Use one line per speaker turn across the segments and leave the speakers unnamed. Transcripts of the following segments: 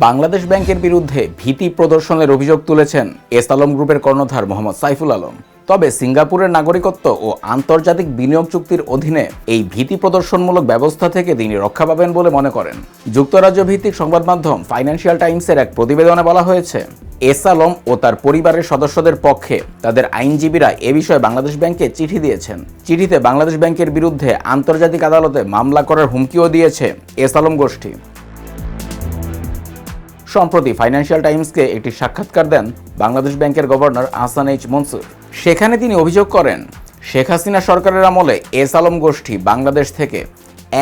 বাংলাদেশ ব্যাংকের বিরুদ্ধে ভীতি প্রদর্শনের অভিযোগ তুলেছেন এস আলম গ্রুপের কর্ণধার মোহাম্মদ সাইফুল আলম। তবে সিঙ্গাপুরের নাগরিকত্ব ও আন্তর্জাতিক বিনিয়োগ চুক্তির অধীনে এই ভীতি প্রদর্শনমূলক ব্যবস্থা থেকে তিনি রক্ষা পাবেন বলে মনে করেন। যুক্তরাজ্য ভিত্তিক সংবাদ মাধ্যম ফাইন্যান্সিয়াল টাইমসের এক প্রতিবেদনে বলা হয়েছে, এস আলম ও তার পরিবারের সদস্যদের পক্ষে তাদের আইনজীবীরা এ বিষয়ে বাংলাদেশ ব্যাংকে চিঠি দিয়েছেন। চিঠিতে বাংলাদেশ ব্যাংকের বিরুদ্ধে আন্তর্জাতিক আদালতে মামলা করার হুমকিও দিয়েছে এস আলম গোষ্ঠী। সম্প্রতি ফাইন্যান্সিয়াল টাইমসকে একটি সাক্ষাৎকার দেন বাংলাদেশ ব্যাংকের গভর্নর আহসান এইচ মনসুর। সেখানে তিনি অভিযোগ করেন, শেখ হাসিনা সরকারের আমলে এস আলম গোষ্ঠী বাংলাদেশ থেকে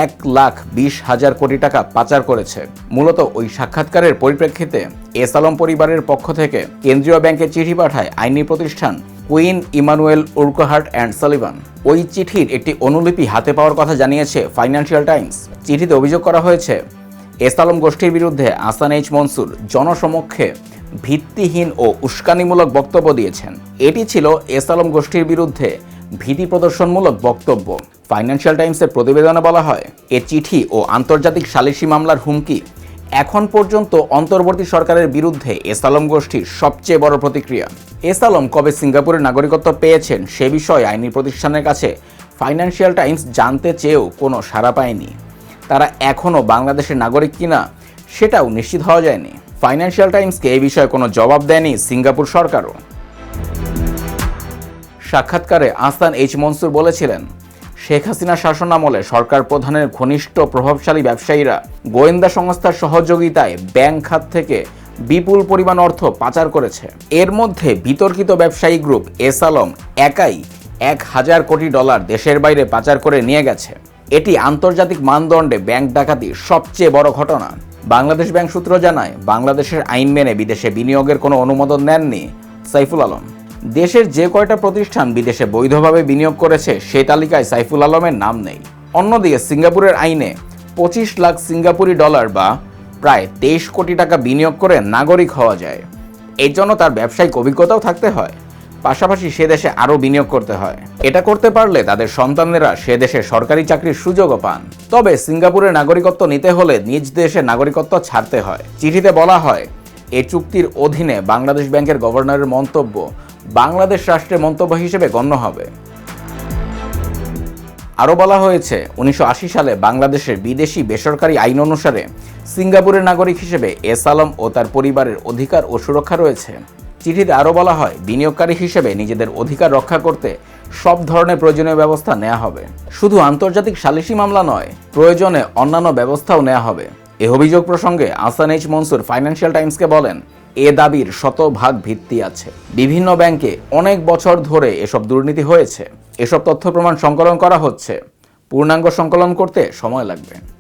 এক লাখ বিশ হাজার কোটি টাকা পাচার করেছে। মূলত ওই সাক্ষাৎকারের পরিপ্রেক্ষিতে এস আলম পরিবারের পক্ষ থেকে কেন্দ্রীয় ব্যাংকে চিঠি পাঠায় আইনি প্রতিষ্ঠান Quinn Emanuel Urquhart and Sullivan. ওই চিঠির একটি অনুলিপি হাতে পাওয়ার কথা জানিয়েছে ফাইন্যান্সিয়াল টাইমস চিঠিতে অভিযোগ করা হয়েছে এস আলম গোষ্ঠীর বিরুদ্ধে আসান এইচ মনসুর জনসমক্ষে ভিত্তিহীন ও উস্কানিমূলক বক্তব্য দিয়েছেন। এটি ছিল এস আলম গোষ্ঠীর বিরুদ্ধে ভীতি প্রদর্শনমূলক বক্তব্য। ফাইন্যান্সিয়াল টাইমসের প্রতিবেদনে বলা হয়, এ চিঠি ও আন্তর্জাতিক সালিসি মামলার হুমকি এখন পর্যন্ত অন্তর্বর্তী সরকারের বিরুদ্ধে এস আলম গোষ্ঠীর সবচেয়ে বড় প্রতিক্রিয়া। এস আলম কবে সিঙ্গাপুরের নাগরিকত্ব পেয়েছেন সে বিষয়ে আইনি প্রতিষ্ঠানের কাছে ফাইন্যান্সিয়াল টাইমস জানতে চেয়েও কোনো সাড়া পায়নি। তারা এখনও বাংলাদেশের নাগরিক কিনা সেটাও নিশ্চিত হওয়া যায়নি। ফাইন্যান্সিয়াল টাইমসকে এই বিষয়ে কোনো জবাব দেয়নি সিঙ্গাপুর সরকারও। সাক্ষাৎকারে আস্তান এইচ মনসুর বলেছিলেন, শেখ হাসিনা শাসন আমলে সরকার প্রধানের ঘনিষ্ঠ প্রভাবশালী ব্যবসায়ীরা গোয়েন্দা সংস্থার সহযোগিতায় ব্যাংক খাত থেকে বিপুল পরিমাণ অর্থ পাচার করেছে। এর মধ্যে বিতর্কিত ব্যবসায়ী গ্রুপ এস আলম একাই এক হাজার কোটি ডলার দেশের বাইরে পাচার করে নিয়ে গেছে। এটি আন্তর্জাতিক মানদণ্ডে ব্যাংক ডাকাতির সবচেয়ে বড় ঘটনা। বাংলাদেশ ব্যাংক সূত্র জানায়, বাংলাদেশের আইন মেনে বিদেশে বিনিয়োগের কোনো অনুমোদন নেননি সাইফুল আলম। দেশের যে কয়টা প্রতিষ্ঠান বিদেশে বৈধভাবে বিনিয়োগ করেছে সেই তালিকায় সাইফুল আলমের নাম নেই। অন্যদিকে সিঙ্গাপুরের আইনে পঁচিশ লাখ সিঙ্গাপুরি ডলার বা প্রায় তেইশ কোটি টাকা বিনিয়োগ করে নাগরিক হওয়া যায়। এর জন্য তার ব্যবসায়িক অভিজ্ঞতাও থাকতে হয়। পাশাপাশি সে দেশে আরও বিনিয়োগ করতে হয়। এটা করতে পারলে তাদের সন্তানেরা সে দেশে সরকারি চাকরির সুযোগও পান। তবে সিঙ্গাপুরের নাগরিকত্ব নিতে হলে নিজ দেশে নাগরিকত্ব ছাড়তে হয়। চিঠিতে বলা হয়, এ চুক্তির অধীনে বাংলাদেশ ব্যাংকের গভর্নরের মন্তব্য, বাংলাদেশ রাষ্ট্রের মন্তব্য হিসেবে গণ্য হবে। আরও বলা হয়েছে, উনিশশো আশি সালে বাংলাদেশের বিদেশি বেসরকারি আইন অনুসারে সিঙ্গাপুরের নাগরিক হিসেবে এস আলম ও তার পরিবারের অধিকার ও সুরক্ষা রয়েছে। চিঠিতে আরও বলা হয়, বিনিয়োগকারী হিসেবে নিজেদের অধিকার রক্ষা করতে সব ধরনের প্রয়োজনীয় ব্যবস্থা নেওয়া হবে। শুধু আন্তর্জাতিক সালিসি মামলা নয়, প্রয়োজনে অন্যান্য ব্যবস্থাও নেওয়া হবে। এ অভিযোগ প্রসঙ্গে আসান এইচ মনসুর ফাইন্যান্সিয়াল টাইমসকে বলেন, এ দাবির শতভাগ ভিত্তি আছে। বিভিন্ন ব্যাংকে অনেক বছর ধরে এসব দুর্নীতি হয়েছে। এসব তথ্য প্রমাণ সংকলন করা হচ্ছে। পূর্ণাঙ্গ সংকলন করতে সময় লাগবে।